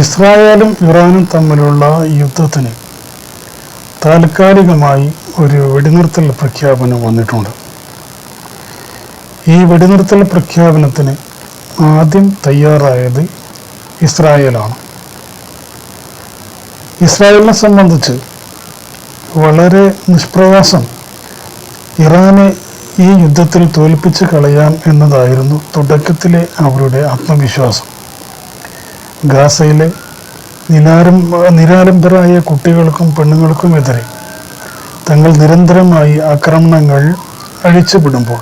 ഇസ്രായേലും ഇറാനും തമ്മിലുള്ള യുദ്ധത്തിന് താൽക്കാലികമായി ഒരു വെടിനിർത്തൽ പ്രഖ്യാപനം വന്നിട്ടുണ്ട്. ഈ വെടിനിർത്തൽ പ്രഖ്യാപനത്തിന് ആദ്യം തയ്യാറായത് ഇസ്രായേലാണ്. ഇസ്രായേലിനെ സംബന്ധിച്ച് വളരെ നിഷ്പ്രയാസം ഇറാനെ ഈ യുദ്ധത്തിൽ തോൽപ്പിച്ച് കളയാം എന്നതായിരുന്നു തുടക്കത്തിലെ അവരുടെ ആത്മവിശ്വാസം. ഗാസയിലെ നിലാരം നിരാലംബരായ കുട്ടികൾക്കും പെണ്ണുങ്ങൾക്കുമെതിരെ തങ്ങൾ നിരന്തരമായി ആക്രമണങ്ങൾ അഴിച്ചുവിടുമ്പോൾ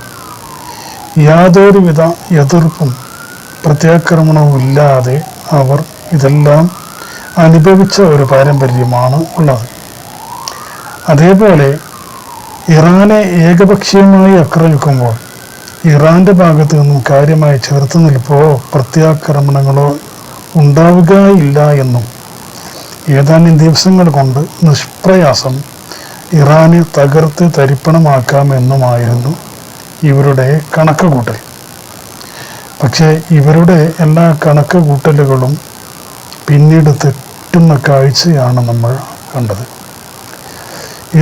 യാതൊരുവിധ എതിർപ്പും പ്രത്യാക്രമണവും ഇല്ലാതെ അവർ ഇതെല്ലാം അനുഭവിച്ച ഒരു പാരമ്പര്യമാണ് ഉള്ളത്. അതേപോലെ ഇറാനെ ഏകപക്ഷീയമായി ആക്രമിക്കുമ്പോൾ ഇറാന്റെ ഭാഗത്ത് നിന്നും കാര്യമായ ചെറുത്തുനിൽപ്പോ പ്രത്യാക്രമണങ്ങളോ ഉണ്ടാവുകയില്ല എന്നും ഏതാനും ദിവസങ്ങൾ കൊണ്ട് നിഷ്പ്രയാസം ഇറാനെ തകർത്ത് തരിപ്പണമാക്കാമെന്നുമായിരുന്നു ഇവരുടെ കണക്കുകൂട്ടൽ. പക്ഷേ ഇവരുടെ എല്ലാ കണക്കുകൂട്ടലുകളും പിന്നീട് തെറ്റുന്ന കാഴ്ചയാണ് നമ്മൾ കണ്ടത്.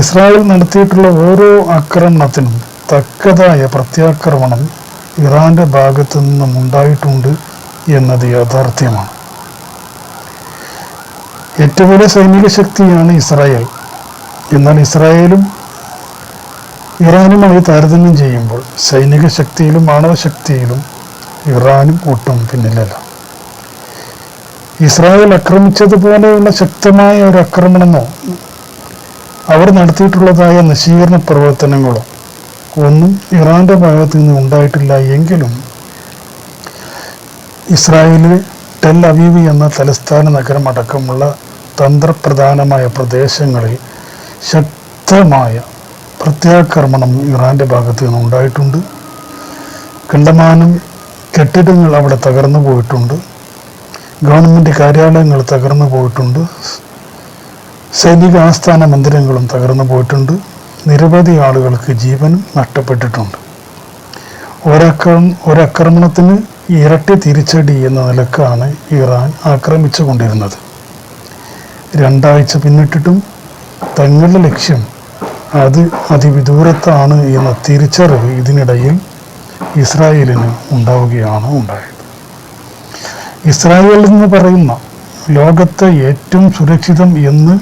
ഇസ്രായേൽ നടത്തിയിട്ടുള്ള ഓരോ ആക്രമണത്തിനും തക്കതായ പ്രത്യാക്രമണം ഇറാന്റെ ഭാഗത്തു നിന്നും ഉണ്ടായിട്ടുണ്ട് എന്നത് യാഥാർത്ഥ്യമാണ്. ഏറ്റവും വലിയ സൈനിക ശക്തിയാണ് ഇസ്രായേൽ. എന്നാൽ ഇസ്രായേലും ഇറാനുമായി താരതമ്യം ചെയ്യുമ്പോൾ സൈനിക ശക്തിയിലും ആണവശക്തിയിലും ഇറാനും ഒട്ടും പിന്നിലല്ല. ഇസ്രായേൽ ആക്രമിച്ചതുപോലെയുള്ള ശക്തമായ ഒരു ആക്രമണമോ അവർ നടത്തിയിട്ടുള്ളതായ നശീകരണ പ്രവർത്തനങ്ങളോ ഒന്നും ഇറാന്റെ ഭാഗത്തു നിന്ന് ഉണ്ടായിട്ടില്ല എങ്കിലും ഇസ്രായേലിലെ ടെൽ അവീവ് എന്ന തലസ്ഥാന നഗരമടക്കമുള്ള തന്ത്രപ്രധാനമായ പ്രദേശങ്ങളിൽ ശക്തമായ പ്രത്യാക്രമണം ഇറാന്റെ ഭാഗത്ത് നിന്ന് ഉണ്ടായിട്ടുണ്ട്. കണ്ടമാനം കെട്ടിടങ്ങൾ അവിടെ തകർന്നു പോയിട്ടുണ്ട്. ഗവൺമെന്റ് കാര്യാലയങ്ങൾ തകർന്നു പോയിട്ടുണ്ട്. സൈനിക ആസ്ഥാന മന്ദിരങ്ങളും തകർന്നു പോയിട്ടുണ്ട്. നിരവധി ആളുകൾക്ക് ജീവനും നഷ്ടപ്പെട്ടിട്ടുണ്ട്. ഒരക്രം ഒരാക്രമണത്തിന് ഇരട്ടി തിരിച്ചടി എന്ന നിലക്കാണ് ഇറാൻ ആക്രമിച്ചു കൊണ്ടിരുന്നത് രണ്ടാഴ്ച പിന്നിട്ടിട്ടും തങ്ങളുടെ ലക്ഷ്യം അത് അതിവിദൂരത്താണ് എന്ന തിരിച്ചറിവ് ഇതിനിടയിൽ ഇസ്രായേലിന് ഉണ്ടാവുകയാണ് ഉണ്ടായത്. ഇസ്രായേൽ എന്ന് പറയുന്ന ലോകത്തെ ഏറ്റവും സുരക്ഷിതം എന്ന്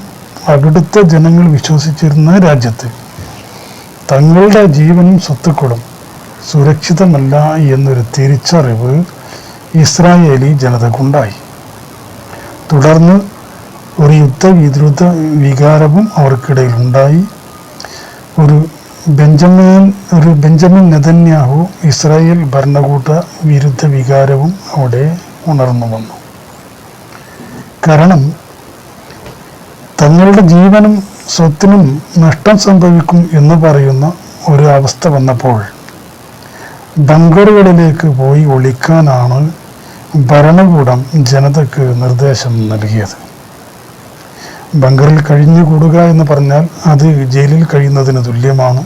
അവിടുത്തെ ജനങ്ങൾ വിശ്വസിച്ചിരുന്ന രാജ്യത്ത് തങ്ങളുടെ ജീവനും സ്വത്തുക്കളും സുരക്ഷിതമല്ല എന്നൊരു തിരിച്ചറിവ് ഇസ്രായേലി ജനതക്കുണ്ടായി തുടർന്ന് ഒരു യുദ്ധവിരുദ്ധ വികാരവും അവർക്കിടയിൽ ഉണ്ടായി. ഒരു ബെഞ്ചമിൻ ഒരു ബെഞ്ചമിൻ നെതന്യാഹു ഇസ്രായേൽ ഭരണകൂട വിരുദ്ധ വികാരവും അവിടെ ഉണർന്നു വന്നു. കാരണം തങ്ങളുടെ ജീവനും സ്വത്തിനും നഷ്ടം സംഭവിക്കും എന്ന് പറയുന്ന ഒരു അവസ്ഥ വന്നപ്പോൾ ബങ്കറുകളിലേക്ക് പോയി ഒളിക്കാനാണ് ഭരണകൂടം ജനതയ്ക്ക് നിർദ്ദേശം നൽകിയത്. ബങ്കറിൽ കഴിഞ്ഞുകൂടുക എന്ന് പറഞ്ഞാൽ അത് ജയിലിൽ കഴിയുന്നതിന് തുല്യമാണ്.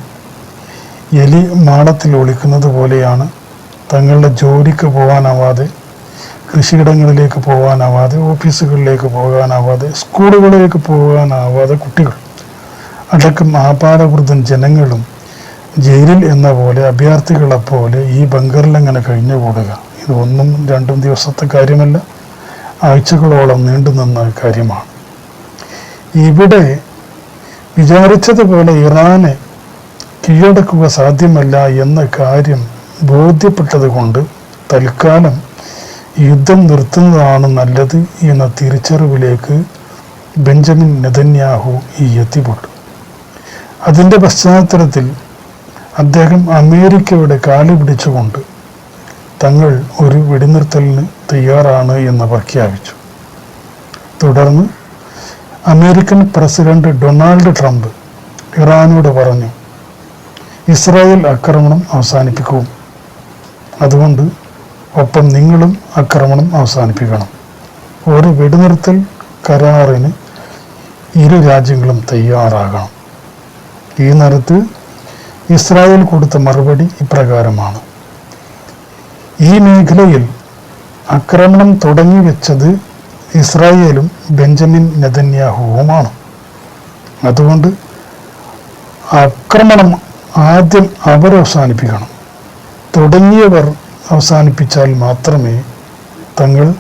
എലി മാടത്തിൽ ഒളിക്കുന്നത് പോലെയാണ് തങ്ങളുടെ ജോലിക്ക് പോകാനാവാതെ കൃഷിയിടങ്ങളിലേക്ക് പോകാനാവാതെ ഓഫീസുകളിലേക്ക് പോകാനാവാതെ സ്കൂളുകളിലേക്ക് പോകാനാവാതെ കുട്ടികൾ അടക്കം ആപാരവൃദ്ധൻ ജനങ്ങളും ജയിലിൽ എന്ന പോലെ അഭയാർത്ഥികളെ പോലെ ഈ ബങ്കറിൽ അങ്ങനെ കഴിഞ്ഞുകൂടുക ഇത് ഒന്നും രണ്ടും ദിവസത്തെ കാര്യമല്ല ആഴ്ചകളോളം നീണ്ടു നിന്ന കാര്യമാണ്. ഇവിടെ വിചാരിച്ചതുപോലെ ഇറാനെ കീഴടക്കുക സാധ്യമല്ല എന്ന കാര്യം ബോധ്യപ്പെട്ടതുകൊണ്ട് തൽക്കാലം യുദ്ധം നിർത്തുന്നതാണ് നല്ലത് എന്ന തിരിച്ചറിവിലേക്ക് ബെഞ്ചമിൻ നെതന്യാഹു ഈ എത്തിപ്പെട്ടു. അതിന്റെ പശ്ചാത്തലത്തിൽ അദ്ദേഹം അമേരിക്കയുടെ കാൽ പിടിച്ചുകൊണ്ട് തങ്ങൾ ഒരു വെടിനിർത്തലിന് തയ്യാറാണ് എന്ന് പ്രഖ്യാപിച്ചു തുടർന്ന് അമേരിക്കൻ പ്രസിഡന്റ് ഡൊണാൾഡ് ട്രംപ് ഇറാനോട് പറഞ്ഞു ഇസ്രായേൽ ആക്രമണം അവസാനിപ്പിക്കും. അതുകൊണ്ട് ഒപ്പം നിങ്ങളും ആക്രമണം അവസാനിപ്പിക്കണം. ഒരു വെടിനിർത്തൽ കരാറിന് ഇരു രാജ്യങ്ങളും തയ്യാറാകണം. ഈ നേരത്ത് ഇസ്രായേൽ കൊടുത്ത മറുപടി ഇപ്രകാരമാണ്. ഈ മേഖലയിൽ ആക്രമണം തുടങ്ങി വെച്ചത് ഇസ്രായേലും ബെഞ്ചമിൻ നെതന്യാഹുവുമാണ്. അതുകൊണ്ട് ആക്രമണം ആദ്യം അവർ അവസാനിപ്പിക്കണം. തുടങ്ങിയവർ അവസാനിപ്പിച്ചാൽ മാത്രമേ തങ്ങൾ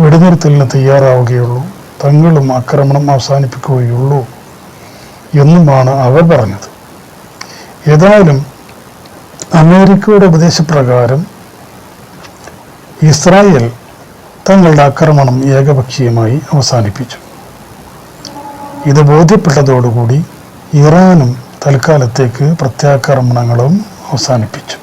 വെടിനിർത്തലിന് തയ്യാറാവുകയുള്ളൂ. തങ്ങളും ആക്രമണം അവസാനിപ്പിക്കുകയുള്ളൂ എന്നുമാണ് അവർ പറഞ്ഞത്. ഏതായാലും അമേരിക്കയുടെ ഉപദേശപ്രകാരം ഇസ്രായേൽ തങ്ങളുടെ ആക്രമണം ഏകപക്ഷീയമായി അവസാനിപ്പിച്ചു. ഇത് ബോധ്യപ്പെട്ടതോടുകൂടി ഇറാനും തൽക്കാലത്തേക്ക് പ്രത്യാക്രമണങ്ങളും അവസാനിപ്പിച്ചു.